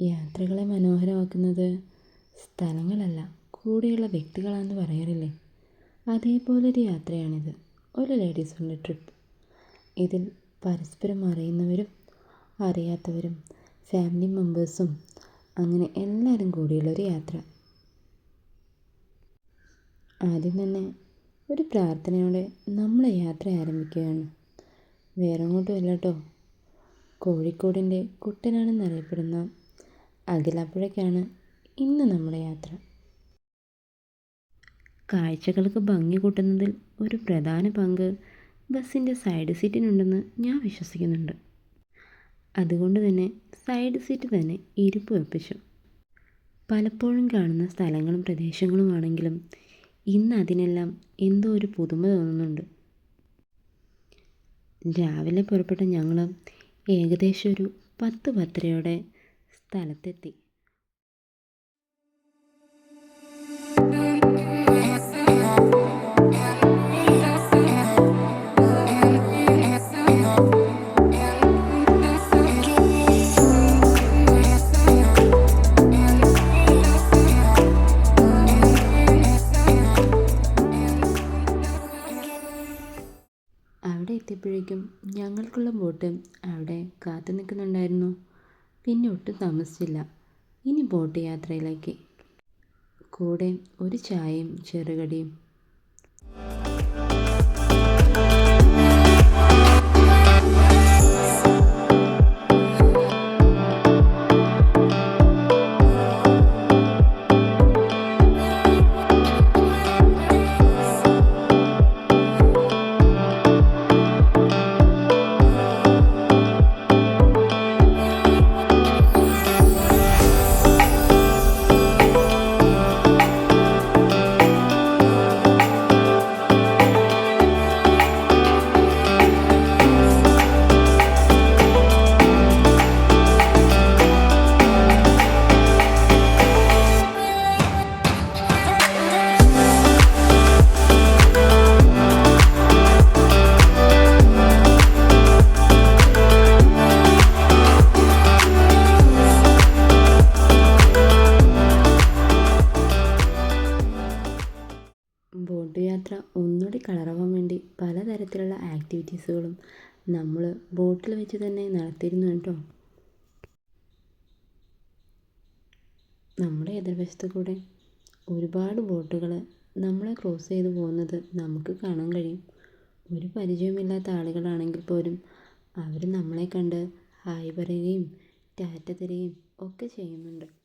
യാത്രകളെ മനോഹരമാക്കുന്നത് സ്ഥലങ്ങളല്ല കൂടെയുള്ള വ്യക്തികളാണെന്ന് പറയാറില്ലേ അതേപോലൊരു യാത്രയാണിത്. ഒരു ലേഡീസ് ട്രിപ്പ്. ഇതിൽ പരസ്പരം അറിയുന്നവരും അറിയാത്തവരും ഫാമിലി മെമ്പേഴ്സും അങ്ങനെ എല്ലാവരും കൂടിയുള്ളൊരു യാത്ര. ആദ്യം തന്നെ ഒരു പ്രാർത്ഥനയോടെ നമ്മൾ യാത്ര ആരംഭിക്കുകയാണ്. വേറെ അങ്ങോട്ടുമല്ല കേട്ടോ കോഴിക്കോടിന്റെ കുട്ടനാടെന്നറിയപ്പെടുന്ന അഖിലാപ്പുഴയ്ക്കാണ് ഇന്ന് നമ്മുടെ യാത്ര. കാഴ്ചകൾക്ക് ഭംഗി കൂട്ടുന്നതിൽ ഒരു പ്രധാന പങ്ക് ബസ്സിന്റെ സൈഡ് സീറ്റിനുണ്ടെന്ന് ഞാൻ വിശ്വസിക്കുന്നുണ്ട്. അതുകൊണ്ട് തന്നെ സൈഡ് സീറ്റ് തന്നെ ഇരിപ്പ് വെപ്പിച്ചു. പലപ്പോഴും കാണുന്ന സ്ഥലങ്ങളും പ്രദേശങ്ങളുമാണെങ്കിലും ഇന്ന് അതിനെല്ലാം എന്തോ ഒരു പുതുമ തോന്നുന്നുണ്ട്. രാവിലെ പുറപ്പെട്ട ഞങ്ങൾ ഏകദേശം ഒരു പത്ത് പത്തരയോടെ സ്ഥലത്തെത്തി. അവിടെ എത്തിയപ്പോഴേക്കും ഞങ്ങൾക്കുള്ള ബോട്ട് അവിടെ കാത്തു നിൽക്കുന്നുണ്ടായിരുന്നു. പിന്നെ ഒട്ടും താമസിച്ചില്ല. ഇനി ബോട്ട് യാത്രയിലേക്ക്. കൂടെ ഒരു ചായയും ചെറുകടിയും. കളറാവാൻ വേണ്ടി പലതരത്തിലുള്ള ആക്ടിവിറ്റീസുകളും നമ്മൾ ബോട്ടിൽ വെച്ച് തന്നെ നടത്തിയിരുന്നു കേട്ടോ. നമ്മുടെ എതിർവശത്ത് കൂടെ ഒരുപാട് ബോട്ടുകൾ നമ്മളെ ക്രോസ് ചെയ്ത് പോകുന്നത് നമുക്ക് കാണാൻ കഴിയും. ഒരു പരിചയമില്ലാത്ത ആളുകളാണെങ്കിൽ പോലും അവർ നമ്മളെ കണ്ട് ഹായ് പറയുകയും ടാറ്റ തരികയും ഒക്കെ ചെയ്യുന്നുണ്ട്.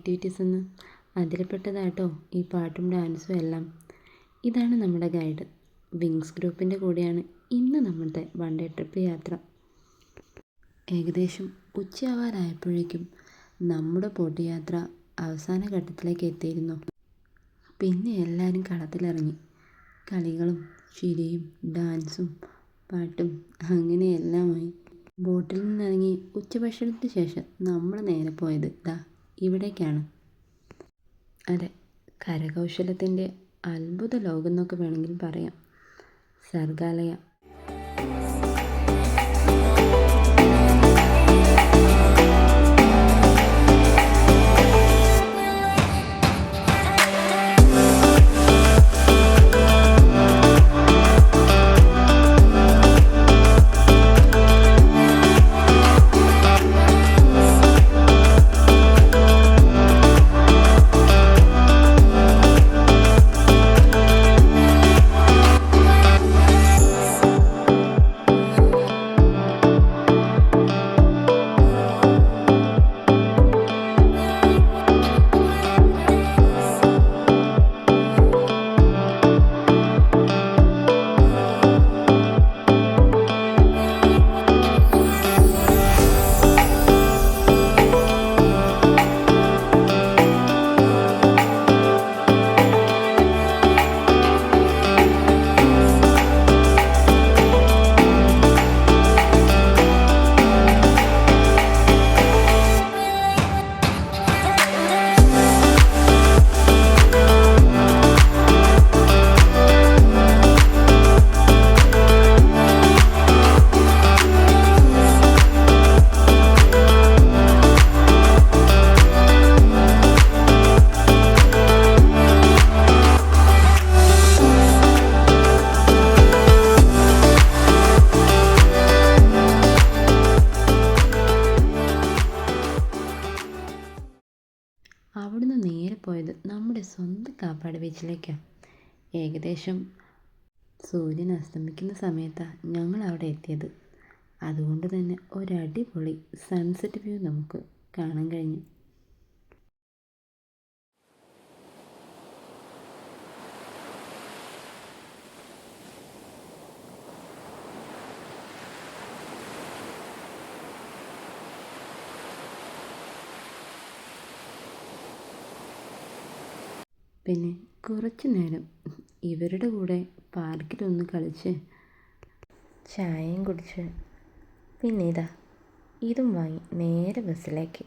ആക്ടിവിറ്റീസ് എന്ന് അതിൽ പെട്ടതാട്ടോ ഈ പാട്ടും ഡാൻസും എല്ലാം. ഇതാണ് നമ്മുടെ ഗൈഡ്. വിങ്സ് ഗ്രൂപ്പിന്റെ കൂടെയാണ് ഇന്ന് നമ്മുടെ വൺ ഡേ ട്രിപ്പ് യാത്ര. ഏകദേശം ഉച്ചയാവാറായപ്പോഴേക്കും നമ്മുടെ ബോട്ട് യാത്ര അവസാന ഘട്ടത്തിലേക്ക് എത്തിയിരുന്നു. പിന്നെ എല്ലാവരും കളത്തിലിറങ്ങി. കളികളും ചിരിയും ഡാൻസും പാട്ടും അങ്ങനെയെല്ലാമായി. ബോട്ടിൽ നിന്നിറങ്ങി ഉച്ചഭക്ഷണത്തിന് ശേഷം നമ്മൾ നേരെ പോയത് ദാ ഇവിടേക്കാണ്. അതെ കരകൗശലത്തിന്റെ അത്ഭുത ലോകം എന്നൊക്കെ വേണമെങ്കിൽ പറയാം. സർഗാലയ. ഞങ്ങളുടെ സ്വന്തം കാപ്പാട് ബീച്ചിലേക്കാണ് ഏകദേശം സൂര്യൻ അസ്തമിക്കുന്ന സമയത്താണ് ഞങ്ങൾ അവിടെ എത്തിയത്. അതുകൊണ്ട് തന്നെ ഒരടിപൊളി സൺസെറ്റ് വ്യൂ നമുക്ക് കാണാൻ കഴിഞ്ഞു. പിന്നെ കുറച്ച് നേരം ഇവരുടെ കൂടെ പാർക്കിലൊന്ന് കളിച്ച് ചായയും കുടിച്ച് പിന്നെ ഇതാ ഇതും വാങ്ങി നേരെ ബസ്സിലേക്ക്